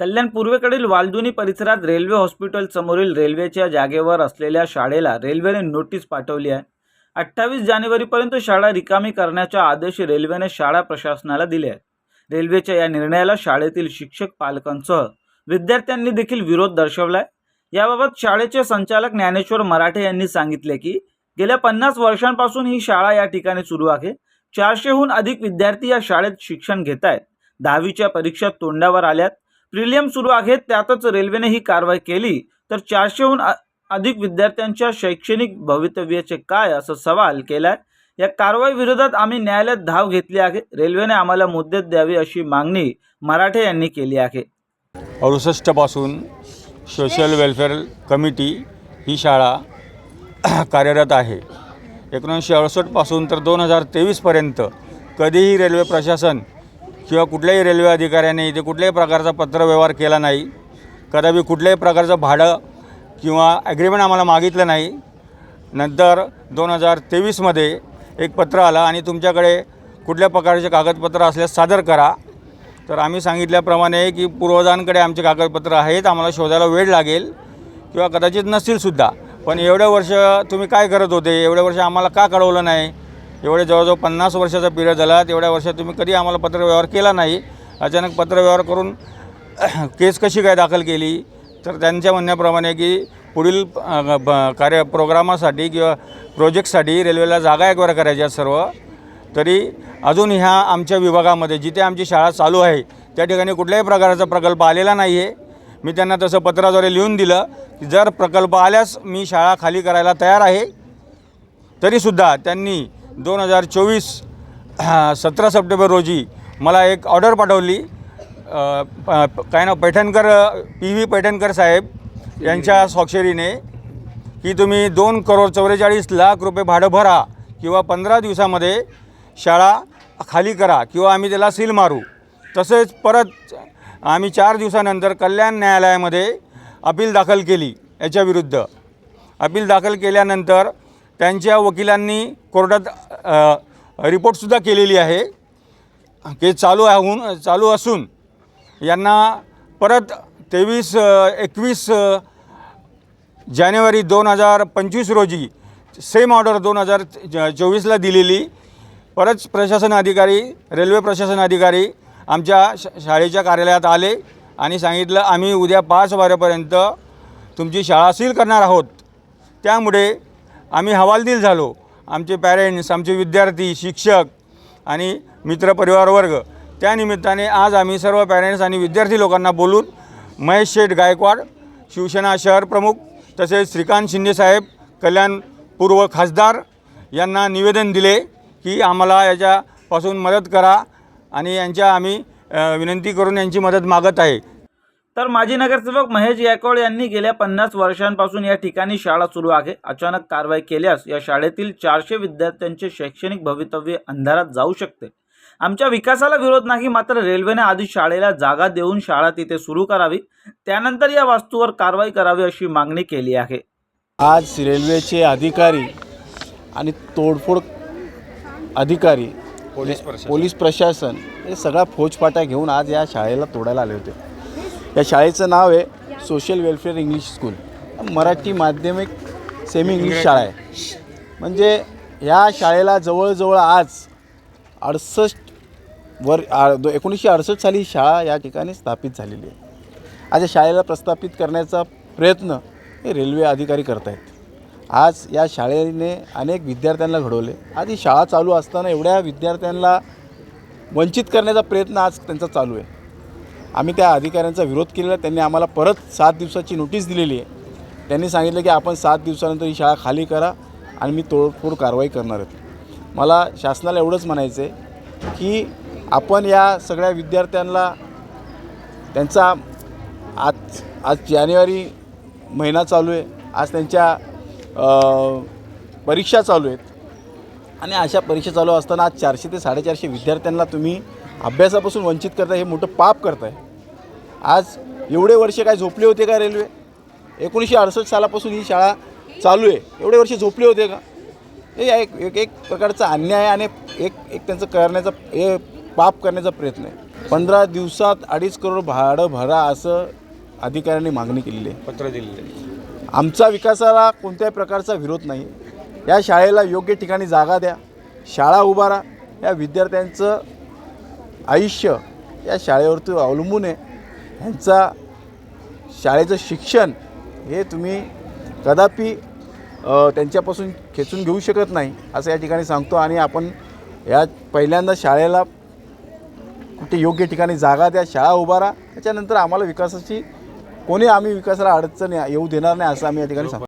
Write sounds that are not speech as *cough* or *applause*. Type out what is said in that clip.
कल्याण पूर्वेकडील वालदुनी परिसरात railway hospital समोरील रेल्वेच्या जागेवर असलेल्या शाळेला रेल्वेने नोटीस पाठवली आहे. अठ्ठावीस जानेवारीपर्यंत शाळा रिकामी करण्याचा आदेश रेल्वेने शाळा प्रशासनाला दिले आहेत. रेल्वेच्या या निर्णयाला शाळेतील शिक्षक पालकांसह विद्यार्थ्यांनी देखील विरोध दर्शवला आहे याबाबत शाळेचे संचालक ज्ञानेश्वर मराठे यांनी सांगितले की गेल्या पन्नास वर्षांपासून ही शाळा या ठिकाणी सुरू आहे. चारशेहून अधिक विद्यार्थी या शाळेत शिक्षण घेत आहेत दहावीच्या परीक्षा तोंडावर आल्यात. प्रिलियम सुरू आहेत त्यातच रेल्वेने ही कारवाई केली. तर चारशेहून अधिक विद्यार्थ्यांच्या शैक्षणिक भवितव्याचे काय असं सवाल केलाय? या कारवाई विरोधात आम्ही न्यायालयात धाव घेतली आहे. रेल्वेने आम्हाला मुदत द्यावी अशी मागणी मराठे यांनी केली आहे. अडुसष्टपासून सोशल वेलफेअर कमिटी ही शाळा *clears throat* कार्यरत आहे. एकोणीसशे अडुसष्टपासून तर दोन हजार तेवीसपर्यंत कधीही रेल्वे प्रशासन किंवा कुठल्याही रेल्वे अधिकाऱ्याने इथे कुठल्याही प्रकारचा पत्रव्यवहार केला नाही कदापि कुठल्याही प्रकारचं भाडं किंवा ॲग्रीमेंट आम्हाला मागितलं नाही. नंतर दोन हजार तेवीसमध्ये एक पत्र आलं आणि तुमच्याकडे कुठल्या प्रकारचे कागदपत्र असल्यास सादर करा. तर आम्ही सांगितल्याप्रमाणे की पूर्वजांकडे आमचे कागदपत्र आहेत आम्हाला शोधायला वेळ लागेल किंवा कदाचित नसतीलसुद्धा पण एवढ्या वर्ष तुम्ही काय करत होते? एवढ्या वर्ष आम्हाला का कळवलं नाही? एवढे जवळजवळ पन्नास वर्षाचा पिरियड झाला. तेवढ्या वर्षात तुम्ही कधी आम्हाला पत्रव्यवहार केला नाही. अचानक पत्रव्यवहार करून *clears throat* केस कशी काय दाखल केली? तर त्यांच्या म्हणण्याप्रमाणे की पुढील ब- कार्य प्रोग्रामासाठी किंवा प्रोजेक्टसाठी रेल्वेला जागा एकवर करायच्या सर्व. तरी अजून ह्या आमच्या विभागामध्ये जिथे आमची शाळा चालू आहे त्या ठिकाणी कुठल्याही प्रकारचा प्रकल्प आलेला नाही आहे मी त्यांना तसं पत्राद्वारे लिहून दिलं की जर प्रकल्प आल्यास मी शाळा खाली करायला तयार आहे. तरीसुद्धा त्यांनी दोन हजार चोवीस सतरा सप्टेंबर रोजी मला एक ऑर्डर पाठवली. प- काय नाव? पैठणकर पी व्ही पैठणकर साहेब यांच्या स्वाक्षरीने की तुम्ही दोन करोड चौवेचाळीस लाख रुपये भाडं भरा किंवा पंधरा दिवसामध्ये शाळा खाली करा किंवा आम्ही त्याला सील मारू. तसेच परत आम्ही चार दिवसानंतर कल्याण न्यायालयामध्ये अपील दाखल केली याच्याविरुद्ध अपील दाखल केल्यानंतर त्यांच्या वकिलांनी कोर्टात रिपोर्टसुद्धा केलेली आहे केस चालू आहे चालू असून यांना परत तेवीस एकवीस जानेवारी दोन हजार पंचवीस रोजी सेम ऑर्डर दोन हजार चोवीसला दिलेली. परत प्रशासन अधिकारी रेल्वे प्रशासन अधिकारी आमच्या शाळेच्या कार्यालयात आले आणि सांगितलं आम्ही उद्या पाच वाजेपर्यंत तुमची शाळा सील करणार आहोत. त्यामुळे आम्ही हवालदिल झालो. आमचे पॅरेंट्स आमचे विद्यार्थी शिक्षक आणि मित्रपरिवार वर्ग त्यानिमित्ताने आज आम्ही सर्व पॅरेंट्स आणि विद्यार्थी लोकांना बोलून महेश शेठ गायकवाड शिवसेना शहर प्रमुख तसेच श्रीकांत शिंदेसाहेब कल्याण पूर्व खासदार यांना निवेदन दिले की आम्हाला याच्यापासून मदत करा आणि यांच्या आम्ही विनंती करून यांची मदत मागत आहे. तर माजी नगरसेवक महेश गायकवाड यांनी गेल्या पन्नास वर्षांपासून या ठिकाणी शाळा सुरू आहे. अचानक कारवाई केल्यास या शाळेतील चारशे विद्यार्थ्यांचे शैक्षणिक भवितव्य अंधारात जाऊ शकते. आमच्या विकासाला विरोध नाही मात्र रेल्वेने आधी शाळेला जागा देऊन शाळा तिथे सुरू करावी त्यानंतर या वास्तूवर कारवाई करावी अशी मागणी केली आहे. आज रेल्वेचे अधिकारी आणि तोडफोड अधिकारी पोलीस प्रशासन. पोलीस प्रशासन हे सगळा फौजफाटा घेऊन आज या शाळेला तोडायला आले होते. या शाळेचं नाव आहे social welfare English school. Marathi माध्यमिक सेमी इंग्लिश शाळा आहे. म्हणजे ह्या शाळेला जवळजवळ आज अडसष्ट वर दो एकोणीसशे अडसष्ट साली ही शाळा या ठिकाणी स्थापित झालेली आहे. आज या शाळेला प्रस्थापित करण्याचा प्रयत्न हे रेल्वे अधिकारी करत आहेत आज या शाळेने अनेक विद्यार्थ्यांना घडवले. आज ही शाळा चालू असताना एवढ्या विद्यार्थ्यांना वंचित करण्याचा प्रयत्न आज त्यांचा चालू आहे. आम्ही त्या अधिकाऱ्यांचा विरोध केलेला त्यांनी आम्हाला परत सात दिवसाची नोटीस दिलेली आहे. त्यांनी सांगितलं की आपण सात दिवसानंतर ही शाळा खाली करा आणि मी तोडफोड कारवाई करणार आहे. मला शासनाला एवढंच म्हणायचं आहे की आपण या सगळ्या विद्यार्थ्यांना त्यांचा आज आज जानेवारी महिना चालू आहे. आज त्यांच्या परीक्षा चालू आहेत. आणि अशा परीक्षा चालू असताना आज चारशे ते साडेचारशे विद्यार्थ्यांना तुम्ही अभ्यासापासून वंचित करताय हे मोठं पाप करताय. आज एवढे वर्ष काय झोपले होते का रेल्वे? एकोणीसशे अडसष्ट सालापासून ही शाळा चालू आहे. एवढे वर्ष झोपले होते का? हे एक एक एक प्रकारचा अन्याय आणि एक एक त्यांचं करण्याचा हे पाप करण्याचा प्रयत्न आहे. पंधरा दिवसात अडीच करोड भाडं भरा असं अधिकाऱ्यांनी मागणी केलेली आहे. पत्र दिलेले आमचा विकासाला कोणत्याही प्रकारचा विरोध नाही. या शाळेला योग्य ठिकाणी जागा द्या शाळा उभारा. या विद्यार्थ्यांचं आयुष्य या शाळेवरती अवलंबून आहे. ह्यांचा शाळेचं शिक्षण हे तुम्ही कदापि त्यांच्यापासून खेचून घेऊ शकत नाही असं या ठिकाणी सांगतो. आणि आपण या पहिल्यांदा शाळेला कुठे योग्य ठिकाणी जागा द्या शाळा उभारा त्याच्यानंतर आम्हाला विकासाची कोणी आम्ही विकासाला अडचण येऊ देणार नाही असं आम्ही या ठिकाणी सांगतो.